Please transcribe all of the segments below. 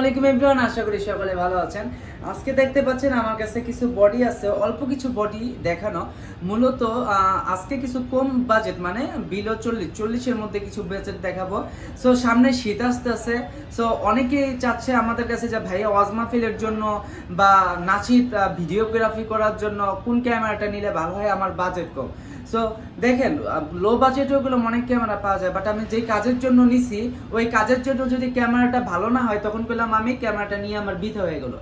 আলাইকুম এভরিওয়ান আশা করি সকলে ভালো আছেন। আজকে দেখতে পাচ্ছেন আমার কাছে কিছু বডি আছে, অল্প কিছু বডি দেখানো। মূলত আজকে কিছু কম বাজেট মানে বিলো চল্লিশ, চল্লিশের মধ্যে কিছু বাজেট দেখাবো। সো সামনে শীত আসতে আছে সো অনেকেই চাচ্ছে আমাদের কাছে যে, ভাইয়া, ওয়াজ মাহফিলের জন্য বা নাচিত ভিডিওগ্রাফি করার জন্য কোন ক্যামেরাটা নিলে ভালো হয়? আমার বাজেট কম। সো দেখেন লো বাজেটে ওগুলো অনেক ক্যামেরা পাওয়া যায় বাট আমি যে কাজের জন্য নিছি, ওই কাজের জন্য যদি ক্যামেরাটা ভালো না হয়, তখন করলাম আমি ক্যামেরাটা নিয়ে আমার বৃথা হয়ে গেল।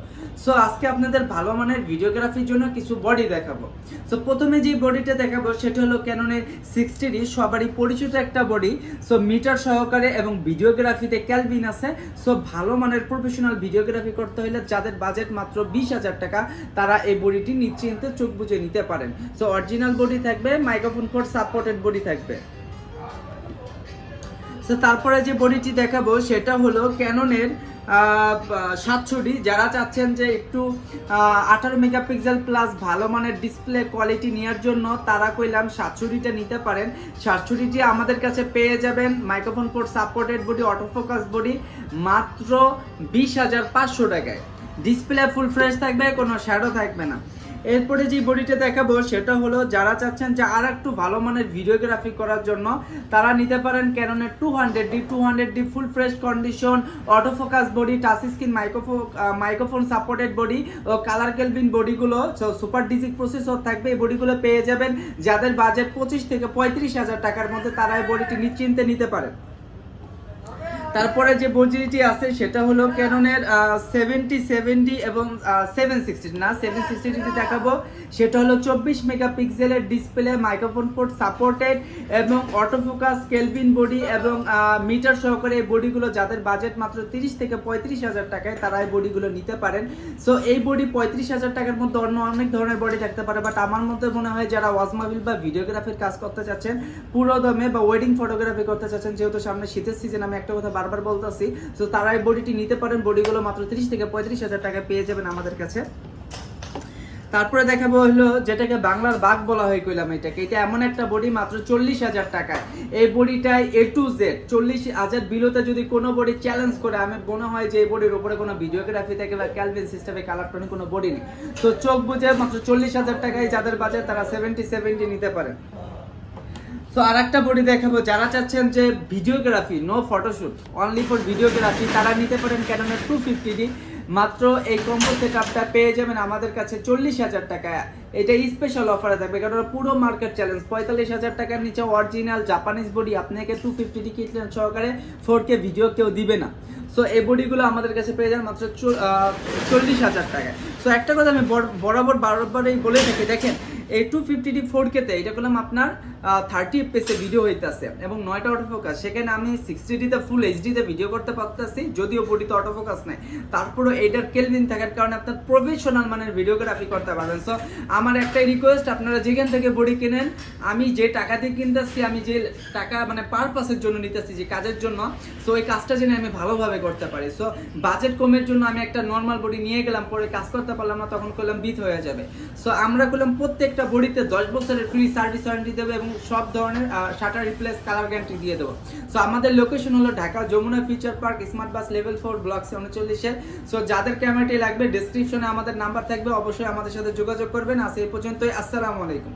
সো আজকে আপনাদের ভালো মানের ভিডিওগ্রাফির জন্য কিছু বডি দেখাবো। সো প্রথমে যে বডিটা দেখাবো, সেটা হলো ক্যাননের সিক্সটি ডি সবারই পরিচিত একটা বডি সো মিটার সহকারে এবং ভিডিওগ্রাফিতে ক্যালভিন আছে। সো ভালো মানের প্রফেশনাল ভিডিওগ্রাফি করতে হলে যাদের বাজেট মাত্র বিশ হাজার টাকা, তারা এই বডিটি নিশ্চিন্তে চোখ বুঝে নিতে পারেন। সো অরিজিনাল বডি থাকবে মাইক্রোফোন ফোর সাপোর্টেড বডি থাকবে। সো তারপরে যে বডিটি দেখাবো, সেটা হলো ক্যাননের সাতশোটি। যারা চাচ্ছেন যে একটু আঠারো মেগাপিক্সেল প্লাস ভালো মানের ডিসপ্লে কোয়ালিটি নেওয়ার জন্য, তারা কইলাম সাতশোটিটা নিতে পারেন। সাতশোটিটি আমাদের কাছে পেয়ে যাবেন microphone port supported body autofocus body মাত্র বিশ হাজার পাঁচশো টাকায়। ডিসপ্লে ফুল ফ্রেশ থাকবে, কোনো শ্যাডো থাকবে না। এরপরে যে বডিটা দেখাবো সেটা হলো, যারা চাচ্ছেন যে আর একটু ভালো মানের ভিডিওগ্রাফি করার জন্য, তারা নিতে পারেন ক্যাননের two hundred D two hundred D full fresh condition autofocus body touch screen microphone microphone supported body ও কালার কেলভিন বডিগুলো সুপার ডিজিক প্রসেসর থাকবে। এই বডিগুলো পেয়ে যাবেন, যাদের বাজেট পঁচিশ থেকে পঁয়ত্রিশ হাজার টাকার মধ্যে তারা এই বডিটি নিশ্চিন্তে নিতে পারেন। তারপরে যে বডিটি আছে, সেটা হলো ক্যাননের সেভেন্টি সেভেন্টি এবং সেভেন সিক্সটি না সেভেন সিক্সটিটি দেখাবো। সেটা হলো চব্বিশ মেগাপিক্সেলের ডিসপ্লে মাইক্রোফোন পোর্ট সাপোর্টেড এবং অটোফোকাস কেলভিন বডি এবং মিটার সহকারে এই বডিগুলো যাদের বাজেট মাত্র তিরিশ থেকে পঁয়ত্রিশ হাজার টাকায় তারা এই বডিগুলো নিতে পারেন। সো এই বডি পঁয়ত্রিশ হাজার টাকার মধ্যে অন্য অনেক ধরনের বডি থাকতে পারে বাট আমার মধ্যে মনে হয় যারা ওয়াজমাবিল বা ভিডিওগ্রাফির কাজ করতে চাচ্ছেন পুরো দমে বা ওয়েডিং ফটোগ্রাফি করতে চাচ্ছেন, যেহেতু সামনে শীতের সিজন আমি একটা কথা বারবার বলতেছি তো তারা এই বডিটি নিতে পারেন বডিগুলো মাত্র তিরিশ থেকে পঁয়ত্রিশ হাজার টাকা পেয়ে যাবেন আমাদের কাছে। তারপরে দেখাবো হলো যেটাকে বাংলার বাঘ বলা হয়, কইলাম এটাকে। এটা এমন একটা বডি মাত্র চল্লিশ হাজার টাকায়। এই বডিটায় এ টু জেড চল্লিশ হাজার বিলোতে যদি কোনো বডি চ্যালেঞ্জ করে আমি মনে হয় যে এই বডির উপরে কোনো ভিডিওগ্রাফি থেকে বা ক্যালভিন সিস্টেমে কালার টোনে কোনো বডি নেই। তো চোখ বুঝে মাত্র চল্লিশ হাজার টাকায় যাদের বাজেট তারা সেভেন্টি সেভেন্টি নিতে পারেন তো আর একটা বডি দেখাবো। যারা চাচ্ছেন যে videography no photoshoot only for videography, তারা নিতে পারেন ক্যাননের টু ফিফটি মাত্র এই কম্বো সেটআপটা পেয়ে যাবেন আমাদের কাছে চল্লিশ হাজার টাকা। এটা স্পেশাল অফারে থাকবে কারণ পুরো মার্কেট চ্যালেঞ্জ পঁয়তাল্লিশ হাজার টাকার নিচে অরিজিনাল জাপানিজ বডি আপনাকে two fifty D kit lens সহকারে ফোর কে ভিডিও কেউ দিবে না। সো এই বডিগুলো আমাদের কাছে পেয়ে যান মাত্র চল্লিশ হাজার টাকায়। সো একটা কথা আমি বর- বরাবর বারবারই বলে থাকি, দেখেন এই টু ফিফটি ডি ফোর কেতে এটা করলাম আপনার থার্টি এফপিএসে ভিডিও হইতেছে এবং নয়টা অটোফোকাস সেখানে আমি সিক্সটি ডিতে ফুল এইচডিতে ভিডিও করতে পারতেছি, যদিও বডিতে অটোফোকাস নাই। তারপরেও এইটার কেলভিন থাকার কারণে আপনার প্রফেশনাল মানের ভিডিওগ্রাফি করতে পারবেন। সো আমার একটাই রিকোয়েস্ট আপনারা যেখান থেকে বডি কেনেন, আমি যে টাকা দিয়ে কিনতেছি, আমি যে টাকা মানে পারপাসের জন্য নিতেছি, যে কাজের জন্য সো এই কাজটা যেন আমি ভালোভাবে করতে পারি। সো বাজেট কমের জন্য আমি একটা নর্মাল বডি নিয়ে গেলাম, পরে কাজ করতে পারলাম না, তখন করলাম বিট হয়ে যাবে। সো আমরা করলাম প্রত্যেকটা বডিতে দশ বছরের ফ্রি সার্ভিস ওয়ারেন্টি দেবো এবং সব ধরনের শাটার রিপ্লেস কালার গ্যারান্টি দিয়ে দেবো। সো আমাদের লোকেশন হলো Dhaka Jamuna future park smart bus level four block উনচল্লিশে। So যাদের ক্যামেরাটি লাগবে ডিসক্রিপশনে আমাদের নাম্বার থাকবে। অবশ্যই আমাদের সাথে যোগাযোগ করবেন। আর সেই পর্যন্তই। আসসালামু আলাইকুম।